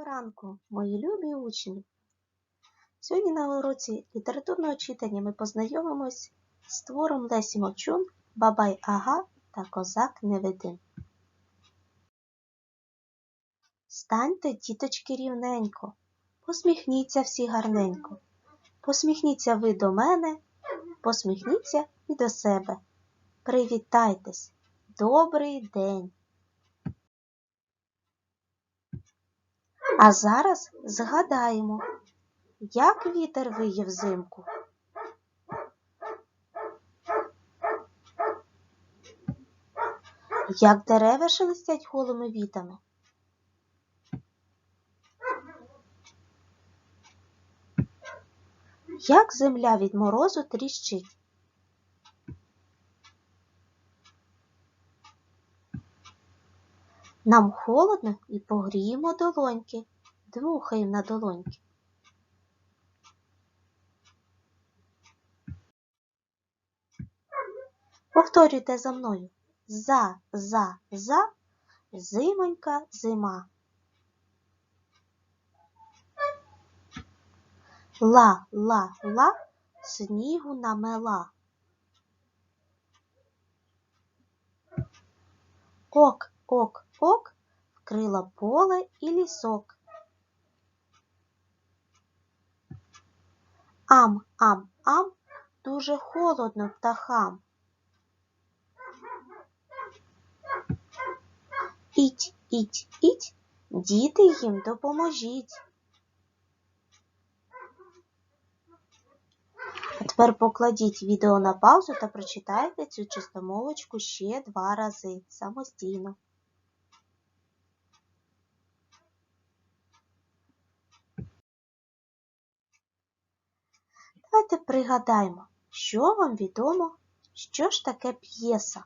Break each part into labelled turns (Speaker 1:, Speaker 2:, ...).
Speaker 1: Доброго ранку, мої любі учні! Сьогодні на уроці літературного читання ми познайомимось з твором Лесі Мовчун Бабай Ага та Козак Невидим. Станьте, діточки, рівненько, посміхніться всі гарненько. Посміхніться ви до мене, посміхніться і до себе. Привітайтесь! Добрий день! А зараз згадаємо, як вітер виє взимку. Як дерева шелестять голими вітами. Як земля від морозу тріщить. Нам холодно і погріємо долоньки, дмухаємо на долоньки. Повторюйте за мною. За, за, за, зимонька, зима. Ла, ла, ла, снігу намела. Ок, ок, ок, вкрила поле і лісок. Ам, ам, ам, дуже холодно птахам. Іть, іть, іть, діти їм допоможіть. А тепер покладіть відео на паузу та прочитайте цю чистомовочку ще два рази самостійно. Давайте пригадаємо, що вам відомо, що ж таке п'єса.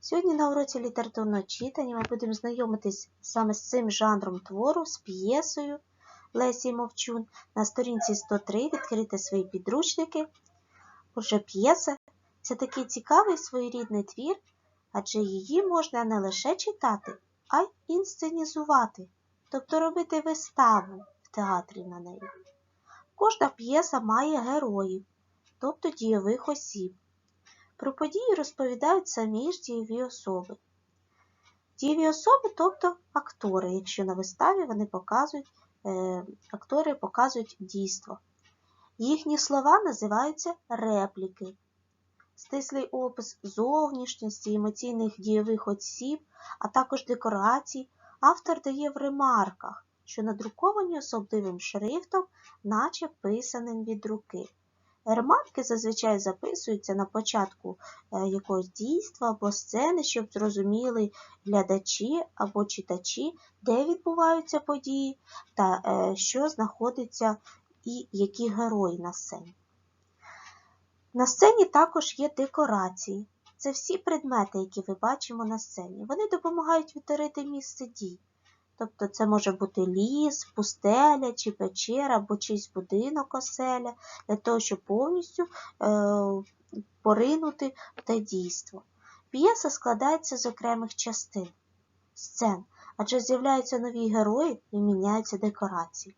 Speaker 1: Сьогодні на уроці літературного читання ми будемо знайомитись саме з цим жанром твору, з п'єсою Лесі Мовчун. На сторінці 103 відкрити свої підручники. Отже, п'єса це такий цікавий своєрідний твір, адже її можна не лише читати, а й інсценізувати, тобто робити виставу в театрі на неї. Кожна п'єса має героїв, тобто дійових осіб. Про події розповідають самі ж дієві особи. Дієві особи, тобто актори, якщо на виставі вони показують, е, актори показують дійство. Їхні слова називаються репліки. Стислий опис зовнішньості емоційних дієвих осіб, а також декорацій автор дає в ремарках, що надруковані особливим шрифтом, наче писаним від руки. Ремарки зазвичай записуються на початку е, якогось дійства або сцени, щоб зрозуміли глядачі або читачі, де відбуваються події та е, що знаходиться і які герої на сцені. На сцені також є декорації. Це всі предмети, які ви бачимо на сцені. Вони допомагають відтворити місце дій. Тобто це може бути ліс, пустеля чи печера, або чийсь будинок оселя, для того, щоб повністю е, поринути в те дійство. П'єса складається з окремих частин, сцен, адже з'являються нові герої і міняються декорації.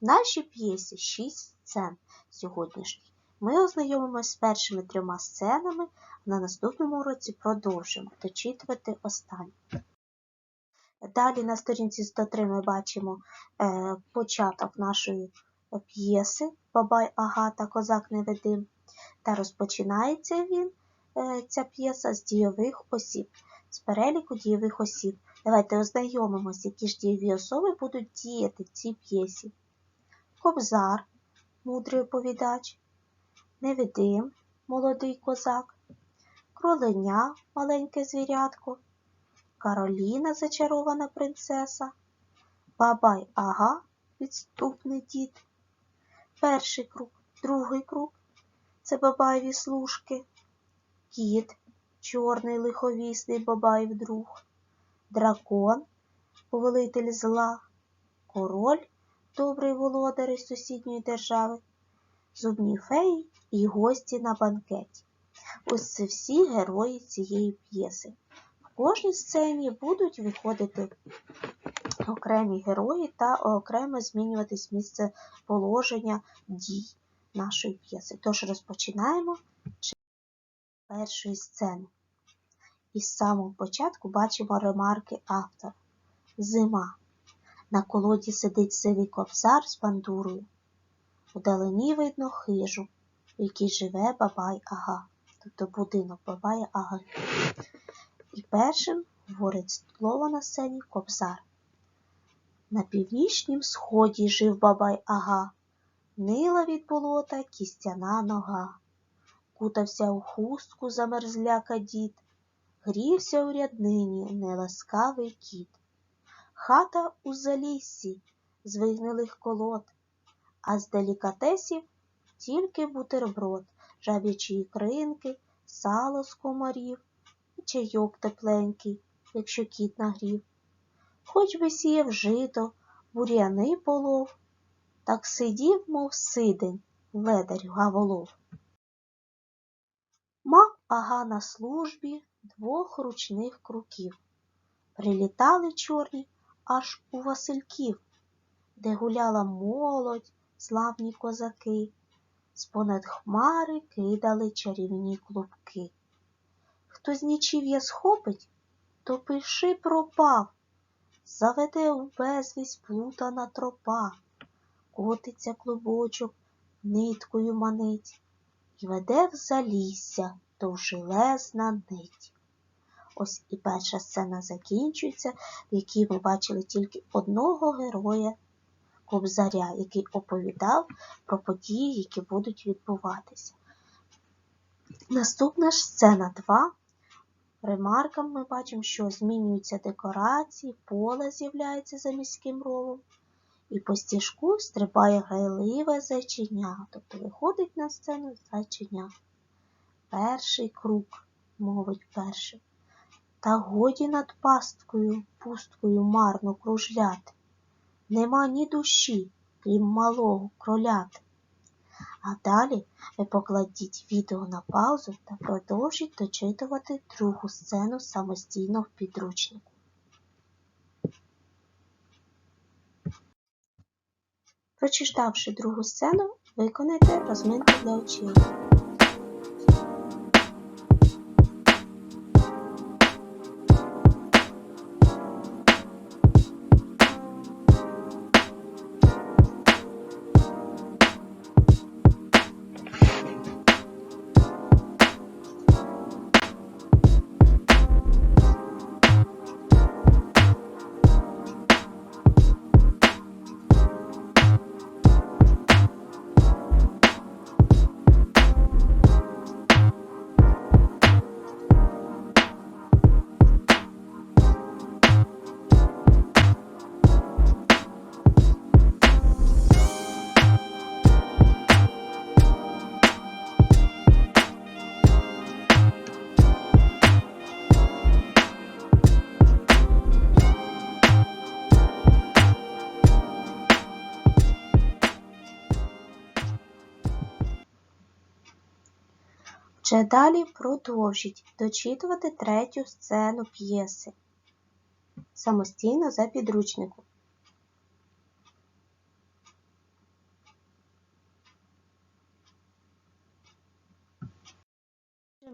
Speaker 1: В нашій п'єсі шість сцен сьогоднішніх. Ми ознайомимося з першими трьома сценами, а на наступному уроці продовжимо дочитувати останні. Далі на сторінці 103 ми бачимо е, початок нашої п'єси Бабай Агата Козак Невидим. Та розпочинається він, е, ця п'єса з дійових осіб, з переліку дійових осіб. Давайте ознайомимося, які ж дієві особи будуть діяти в цій п'єсі. Кобзар, мудрий оповідач, невидим, молодий козак, кроленя, маленьке звірятко. Кароліна зачарована принцеса, Бабай Ага відступний дід. Перший круг, другий круг це бабаєві служки, кіт, чорний лиховісний бабаїв друг, дракон, повелитель зла, король, добрий володар із сусідньої держави, зубні феї і гості на банкеті. Ось це всі герої цієї п'єси кожній сцені будуть виходити окремі герої та окремо змінюватись місце положення дій нашої п'єси. Тож розпочинаємо з першої сцени. І з самого початку бачимо ремарки автора. Зима. На колоді сидить сивий кобзар з бандурою. Вдалині видно хижу, в якій живе бабай Ага, тобто будинок бабай Ага. І першим говорить слово на сцені кобзар. На північнім сході жив бабай Ага, нила від болота кістяна нога. Кутався у хустку замерзляка дід, грівся у ряднині неласкавий кіт. Хата у заліссі з вигнилих колод, а з делікатесів тільки бутерброд, жаб'ячі ікринки, сало з комарів, чайок тепленький, якщо кіт нагрів. Хоч би сіяв жито, бур'яни полов, так сидів, мов сидень, ледарь гаволов. Мав ага на службі двох ручних круків. Прилітали чорні аж у Васильків, де гуляла молодь, славні козаки, з понад хмари кидали чарівні клубки. Хто з нічів'я схопить, то пиши пропав, заведе у безвість плутана тропа, котиться клубочок, ниткою манить і веде в залісся довжелезна нить. Ось і перша сцена закінчується, в якій ми бачили тільки одного героя Кобзаря, який оповідав про події, які будуть відбуватися. Наступна ж сцена 2. Ремаркам ми бачимо, що змінюються декорації, поле з'являється за міським ровом, і по стіжку стрибає грайливе зайчиня, тобто виходить на сцену зайчиня. Перший круг, мовить перший. Та годі над пасткою, пусткою марно кружляти. Нема ні душі, крім малого кроляти. А далі ви покладіть відео на паузу та продовжіть дочитувати другу сцену самостійно в підручнику. Прочитавши другу сцену, виконайте розминку для очей. Вже далі продовжіть дочитувати третю сцену п'єси самостійно за підручником.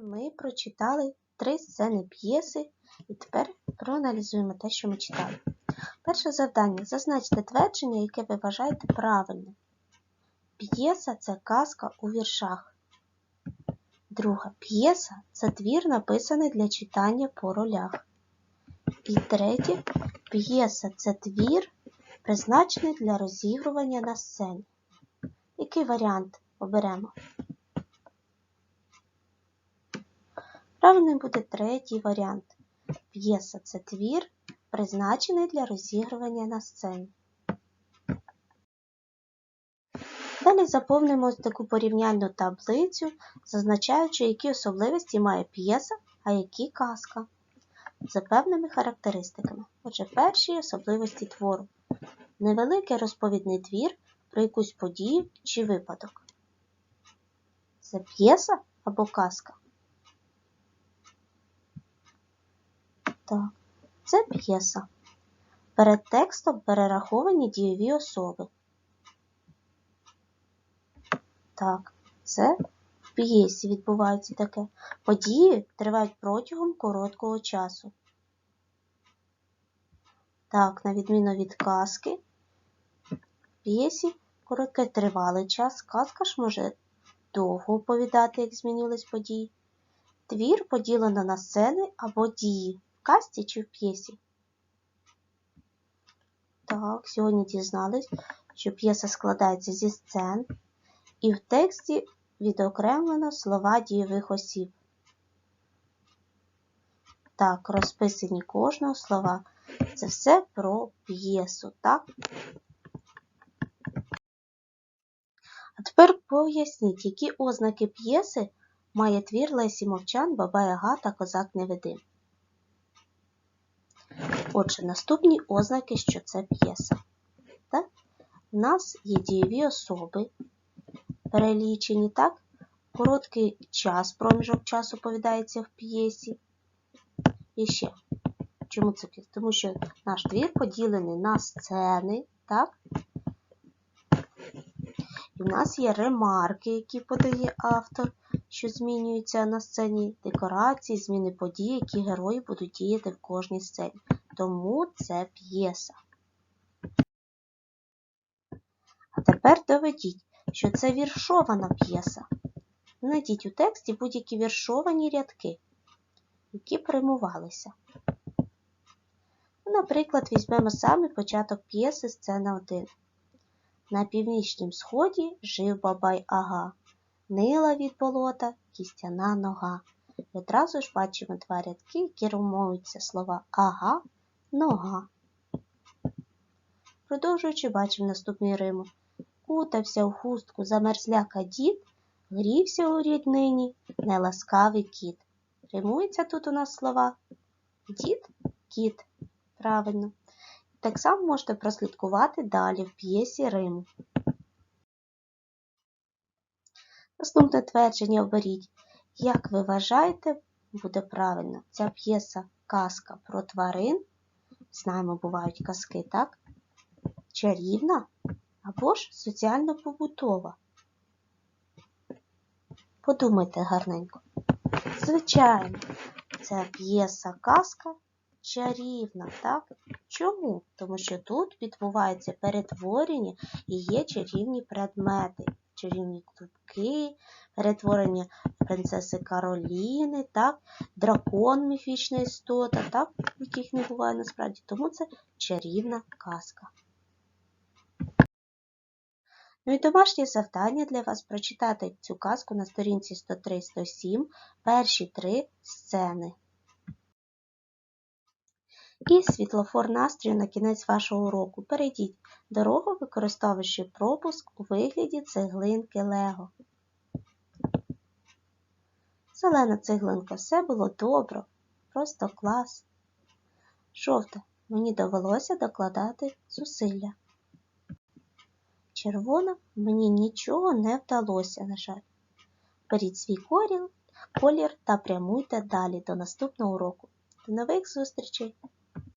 Speaker 1: Ми прочитали три сцени п'єси і тепер проаналізуємо те, що ми читали. Перше завдання. Зазначте твердження, яке ви вважаєте правильним. П'єса це казка у віршах. Друга п'єса це твір, написаний для читання по ролях. І третє п'єса це твір, призначений для розігрування на сцені. Який варіант оберемо? Правильним буде третій варіант. П'єса це твір, призначений для розігрування на сцені. Далі заповнимо таку порівняльну таблицю, зазначаючи, які особливості має п'єса, а які казка, за певними характеристиками. Отже, перші особливості твору. Невеликий розповідний твір про якусь подію чи випадок. Це п'єса або казка? Так, це п'єса. Перед текстом перераховані дієві особи. Так, це в п'єсі відбувається таке. Події тривають протягом короткого часу. Так, на відміну від казки, в п'єсі короткий тривалий час. Казка ж може довго оповідати, як змінились події. Твір поділено на сцени або дії в казці чи в п'єсі. Так, сьогодні дізнались, що п'єса складається зі сцен, і в тексті відокремлено слова дієвих осіб. Так, розписані кожного слова. Це все про п'єсу, так? А тепер поясніть, які ознаки п'єси має твір Лесі Мовчан, Баба Яга та Козак Невидим. Отже, наступні ознаки, що це п'єса. У нас є дієві особи, перелічені, так? Короткий час, проміжок часу повідається в п'єсі. І ще. Чому це п'єса? Тому що наш твір поділений на сцени, так? І в нас є ремарки, які подає автор, що змінюються на сцені, декорації, зміни подій, які герої будуть діяти в кожній сцені. Тому це п'єса. А тепер доведіть, що це віршована п'єса. Знайдіть у тексті будь-які віршовані рядки, які примувалися. Наприклад, візьмемо саме початок п'єси сцена 1. На північнім сході жив бабай ага, нила від болота, кістяна нога. І одразу ж бачимо два рядки, які ромуються слова ага, нога. Продовжуючи, бачимо наступний риму. Кутався в хустку замерзляка дід, грівся у ріднині неласкавий кіт. Римується тут у нас слова дід, кіт. Правильно. Так само можете прослідкувати далі в п'єсі Риму. Наступне твердження оберіть. Як ви вважаєте, буде правильно, ця п'єса казка про тварин, знаємо, бувають казки, так? Чарівна або ж соціально-побутова. Подумайте гарненько. Звичайно, це п'єса казка чарівна, так? Чому? Тому що тут відбувається перетворення і є чарівні предмети, чарівні клубки, перетворення принцеси Кароліни, так? дракон міфічна істота, так? яких не буває насправді. Тому це чарівна казка. Ну і домашнє завдання для вас прочитати цю казку на сторінці 103-107, перші три сцени. І світлофор настрою на кінець вашого уроку. Перейдіть дорогу, використовуючи пропуск у вигляді цеглинки Лего. Зелена цеглинка, все було добре, просто клас. Жовта, мені довелося докладати зусилля. Червона, мені нічого не вдалося, на жаль. Беріть свій колір та прямуйте далі до наступного уроку. До нових зустрічей!